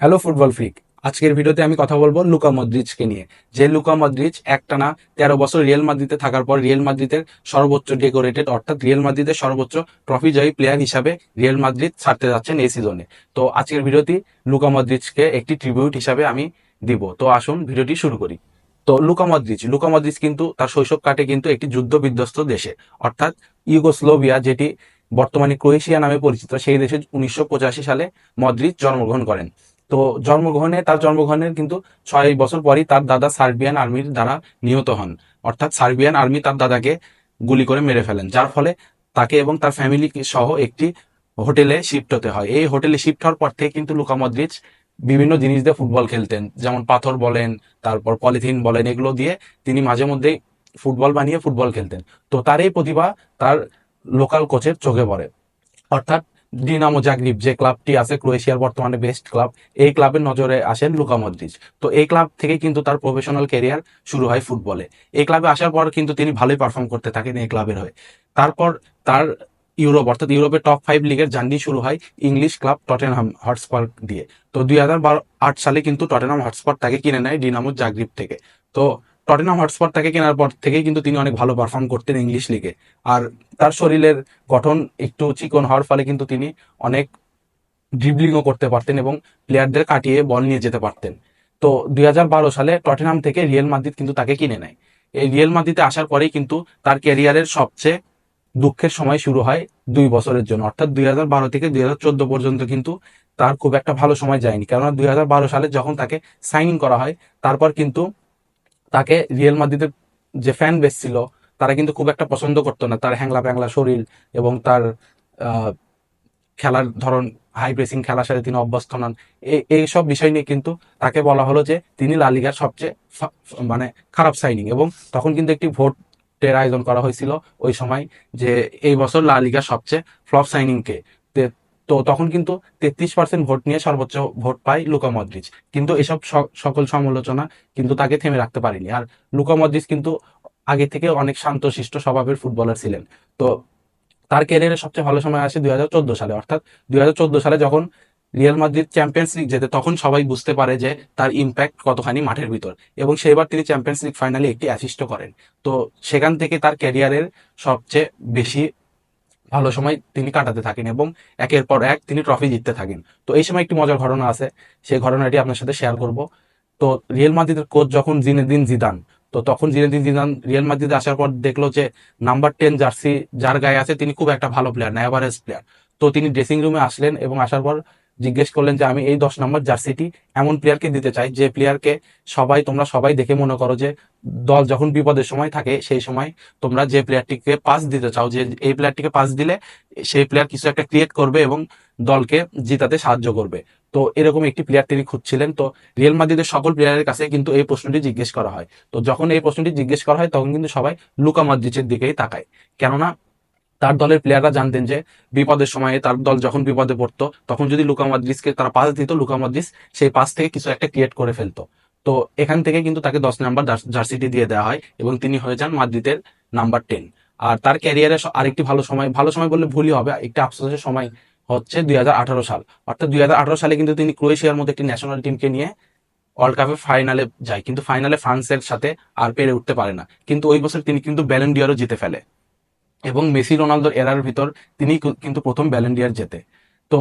Hello football freak আজকের ভিডিওতে আমি কথা বলব লুকা মদ্রিচকে নিয়ে। যে লুকা মদ্রিচ একটানা তেরো বছর রিয়েল মাদ্রিদে থাকার পর রিয়েল মাদ্রিদের সর্বোচ্চ ডেকোরেটেড অর্থাৎ রিয়েল মাদ্রিদের সর্বোচ্চ ট্রফি জয়ী প্লেয়ার হিসাবে রিয়েল মাদ্রিদ ছাড়তে যাচ্ছেন এই সিজনে তো আজকের ভিডিওটি লুকা মদ্রিচকে একটি ট্রিবিউট হিসাবে আমি দিব। তো আসুন ভিডিওটি শুরু করি। তো লুকা মদ্রিচ লুকা মদ্রিচ কিন্তু তার শৈশব কাটে কিন্তু একটি যুদ্ধ বিধ্বস্ত দেশে, অর্থাৎ ইউগোস্লোভিয়া, যেটি বর্তমানে ক্রোয়েশিয়া নামে পরিচিত, সেই দেশে উনিশশো পঁচাশি সালে মদ্রিচ জন্মগ্রহণ করেন। তো জন্মগ্রহণে, তার জন্মগ্রহণের কিন্তু ছয় বছর পরই তার দাদা সার্বিয়ান আর্মির দ্বারা নিহত হন। অর্থাৎ সার্বিয়ান আর্মি তার দাদাকে গুলি করে মেরে ফেলেন, যার ফলে তাকে এবং তার ফ্যামিলি সহ একটি হোটেলে শিফট হতে হয়। এই হোটেলে শিফট হওয়ার পর থেকে কিন্তু লুকা বিভিন্ন জিনিস দিয়ে ফুটবল খেলতেন, যেমন পাথর বলেন, তারপর পলিথিন বলেন, এগুলো দিয়ে তিনি মাঝে মধ্যেই ফুটবল বানিয়ে ফুটবল খেলতেন। তো তার এই প্রতিভা তার লোকাল কোচের চোখে পড়ে। অর্থাৎ ডিনামো জাগরিব যে ক্লাবটি আছে ক্রোয়েশিয়ার বর্তমানে বেস্ট ক্লাব এই ক্লাবের নজরে আসেন লুকা মদ্রিচ তো এই ক্লাব থেকে কিন্তু তার প্রফেশনাল ক্যারিয়ার শুরু হয় ফুটবলে। এই ক্লাবে আসার পর কিন্তু তিনি ভালোই পারফর্ম করতে থাকেন এই ক্লাবের হয়ে। তারপর তার ইউরোপ অর্থাৎ ইউরোপের টপ ফাইভ লিগের জার্নি শুরু হয় ইংলিশ ক্লাব টটেনহাম হটস্পার দিয়ে। তো দুই হাজার আট সালে কিন্তু টটেনহাম হটস্পার তাকে কিনে নেয় ডিনামো জাগরিব থেকে। তো টটেনহাম হটস্পট তাকে কেনার পর থেকেই কিন্তু তিনি অনেক ভালো পারফর্ম করতেন ইংলিশ লিগে আর তার শরীরের গঠন একটু চিকন হওয়ার ফলে কিন্তু তিনি অনেক ড্রিবলিংও করতে পারতেন এবং প্লেয়ারদের কাটিয়ে বল নিয়ে যেতে পারতেন। তো দুই হাজার বারো সালে টটেনাম থেকে রিয়েল মাদ্রিদ কিন্তু তাকে কিনে নেয়। এই রিয়েল মাদ্রিদে আসার পরেই কিন্তু তার ক্যারিয়ারের সবচেয়ে দুঃখের সময় শুরু হয় দুই বছরের জন্য। অর্থাৎ দুই হাজার বারো থেকে দুই হাজার চোদ্দ পর্যন্ত কিন্তু তার খুব একটা ভালো সময় যায়নি। কেননা দুই হাজার বারো সালে যখন তাকে সাইনিং করা হয়, তারপর কিন্তু তাকে রিয়েল মাদ্রিদের যে ফ্যান বেস ছিল, তারা কিন্তু খুব একটা পছন্দ করতো না। তার হ্যাংলা প্যাংলা শরীর এবং তার খেলার ধরন হাই প্রেসিং খেলার সাথে তিনি অভ্যস্ত নন। এই এইসব বিষয় নিয়ে কিন্তু তাকে বলা হলো যে, তিনি লালিগার সবচেয়ে মানে খারাপ সাইনিং এবং তখন কিন্তু একটি ভোটের আয়োজন করা হয়েছিল ওই সময় যে, এই বছর লা লিগার সবচেয়ে ফ্লপ সাইনিং কে? তে- তখন কিন্তু তেত্রিশ পার্সেন্ট ভোট নিয়ে সর্বোচ্চ ভোট পায় লুকা মদ্রিচ কিন্তু এসব সকল সমালোচনা কিন্তু তাকে থেমে রাখতে পারেনি। আর লুকা মদ্রিচ কিন্তু আগে থেকে অনেক শান্তশিষ্ট স্বভাবের ফুটবলার ছিলেন। তো তার ক্যারিয়ারের সবচেয়ে ভালো সময় আসে দুই হাজার চোদ্দ সালে। অর্থাৎ দুই হাজার চোদ্দ সালে যখন রিয়াল মাদ্রিদ চ্যাম্পিয়ন্স লিগ যেতে তখন সবাই বুঝতে পারে যে তার ইম্প্যাক্ট কতখানি মাঠের ভিতর। এবং সেইবার তিনি চ্যাম্পিয়ন্স লিগ ফাইনালে একটি অ্যাসিস্ট করেন। তো সেখান থেকে তার ক্যারিয়ারের সবচেয়ে বেশি ভালো সময় তিনি কাটাতে থাকেন এবং একের পর এক তিনি ট্রফি জিততে থাকেন। তো এই সময় একটি মজার ঘটনা আছে, সেই ঘটনাটি আপনার সাথে শেয়ার করব। তো রিয়েল মাদ্রিদের কোচ যখন জিনেদিন জিদান, তো তখন জিনেদিন জিদান রিয়েল মাদ্রিদে আসার পর দেখল যে নাম্বার টেন জার্সি যার গায়ে আছে, তিনি খুব একটা ভালো প্লেয়ার না অ্যাভারেজ প্লেয়ার তো তিনি ড্রেসিং রুমে আসলেন এবং আসার পর জিজ্ঞেস করলেন যে আমি এই দশ নম্বর জার্সিটি এমন প্লেয়ারকে দিতে চাই, যে প্লেয়ারকে সবাই, তোমরা সবাই দেখে মনে করো যে দল যখন বিপদের সময় থাকে, সেই সময় তোমরা যে প্লেয়ারটিকে পাস দিতে চাও, যে এই প্লেয়ারটিকে পাস দিলে সেই প্লেয়ার কিছু একটা ক্রিয়েট করবে এবং দলকে জিতাতে সাহায্য করবে। তো এরকম একটি প্লেয়ার তিনি খুঁজছিলেন। তো রিয়েল মাদ্রিদের সকল প্লেয়ারের কাছে কিন্তু এই প্রশ্নটি জিজ্ঞেস করা হয়। তো যখন এই প্রশ্নটি জিজ্ঞেস করা হয়, তখন কিন্তু সবাই লুকা মাদ্রিচের দিকেই তাকায়। কেননা তার দলের প্লেয়াররা জানতেন যে বিপদের সময়ে তার দল যখন বিপদে পড়তো, তখন যদি লুকা মদ্রিসকে তারা পাস দিত, লুকা মদ্রিস সেই পাস থেকে কিছু একটা ক্রিয়েট করে ফেলতো। তো এখান থেকে কিন্তু তাকে দশ নাম্বার জার্সিটি দিয়ে দেওয়া হয় এবং তিনি হয়ে যান মাদ্রিদের নাম্বার টেন আর তার ক্যারিয়ারে আরেকটি ভালো সময় ভালো সময় বললে ভুলই হবে, একটি আফসোসের সময় হচ্ছে দুই হাজার আঠারো সাল। অর্থাৎ দুই হাজার আঠারো সালে কিন্তু তিনি ক্রোয়েশিয়ার মধ্যে একটি ন্যাশনাল টিমকে নিয়ে ওয়ার্ল্ড কাপে ফাইনালে যায়। কিন্তু ফাইনালে ফ্রান্সের সাথে আর পেরে উঠতে পারে না। কিন্তু ওই বছর তিনি কিন্তু ব্যালেন্ডিয়ারও জিতে ফেলে। এবং মেসি, রোনালদোর এরার ভিতর তিনি কিন্তু প্রথম ব্যালেন্ডিয়ার জেতে। তো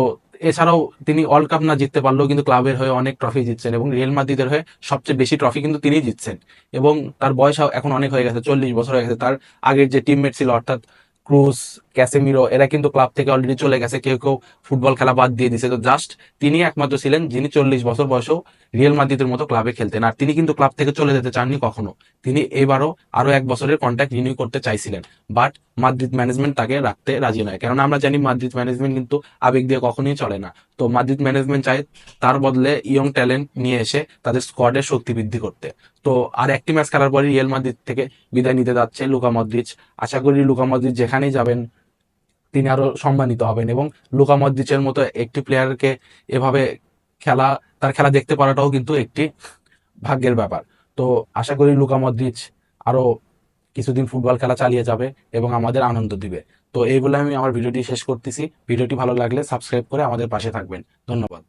এছাড়াও তিনি ওয়ার্ল্ড কাপ না জিততে পারলেও কিন্তু ক্লাবের হয়ে অনেক ট্রফি জিতছেন এবং রিয়েল মাদ্রিদের হয়ে সবচেয়ে বেশি ট্রফি কিন্তু তিনিই জিতছেন। এবং তার বয়স এখন অনেক হয়ে গেছে, চল্লিশ বছর হয়ে গেছে। তার আগের যে টিমমেট ছিল অর্থাৎ ক্রুজ, ক্যাসেমিরো, এরা কিন্তু ক্লাব থেকে অলরেডি চলে গেছে, কেউ কেউ ফুটবল খেলা বাদ দিয়ে দিছে। তো জাস্ট তিনি একমাত্র ছিলেন যিনি চল্লিশ বছর বয়সেও রিয়েল মাদ্রিদের মতো ক্লাবে খেলতেন। আর তিনি কিন্তু ক্লাব থেকে চলে যেতে চাননি কখনো। তিনি এবারও আরও এক বছরের কন্ট্যাক্ট রিনিউ করতে চাইছিলেন। বাট মাদ্রিদ ম্যানেজমেন্ট তাকে রাখতে রাজি নয়। কেননা আমরা জানি মাদ্রিদ ম্যানেজমেন্ট কিন্তু আবেগ দিয়ে কখনোই চলে না। তো মাদ্রিদ ম্যানেজমেন্ট চায় তার বদলে ইয়ং ট্যালেন্ট নিয়ে এসে তাদের স্কোয়াডের শক্তি বৃদ্ধি করতে। তো আর একটি ম্যাচ খেলার পরে রিয়েল মাদ্রিদ থেকে বিদায় নিতে যাচ্ছে লুকা মদ্রিচ আশা করি লুকা মদ্রিচ যেখানেই যাবেন, তিনি আরও সম্মানিত হবেন এবং লুকা মদ্রিচের মতো একটি প্লেয়ারকে এভাবে খেলা, তার খেলা দেখতে পারাটাও কিন্তু একটি ভাগ্যের ব্যাপার। তো আশা করি লুকা মদ্রিচ আরও কিছুদিন ফুটবল খেলা চালিয়ে যাবে এবং আমাদের আনন্দ দিবে। তো এই বলে আমি আমার ভিডিওটি শেষ করতেছি। ভিডিওটি ভালো লাগলে সাবস্ক্রাইব করে আমাদের পাশে থাকবেন। ধন্যবাদ।